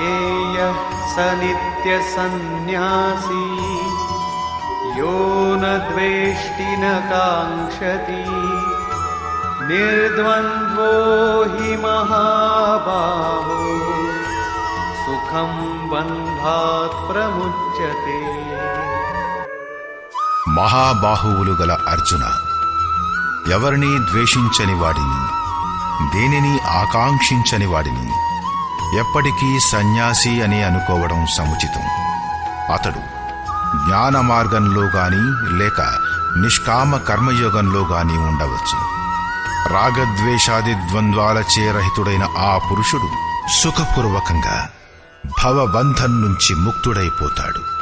स नित्यसन्न्यासी यो न द्वेष्टि न काङ्क्षति निर्द्वन्द्वो हि महाबाहो सुखं बन्धात् प्रमुच्यते మహాబాహువులు గల అర్జున ఎవరిని ద్వేషించని వాడిని దేనిని ఆకాంక్షించని వాడిని ఎప్పటికీ సన్యాసి అని అనుకోవడం సముచితం. అతడు జ్ఞాన మార్గంలో గాని లేక నిష్కామ కర్మయోగంలో గాని ఉండవచ్చు. రాగద్వేషాది ద్వంద్వాలచే రహితుడైన ఆ పురుషుడు సుఖపూర్వకంగా భవబంధం నుంచి ముక్తుడైపోతాడు.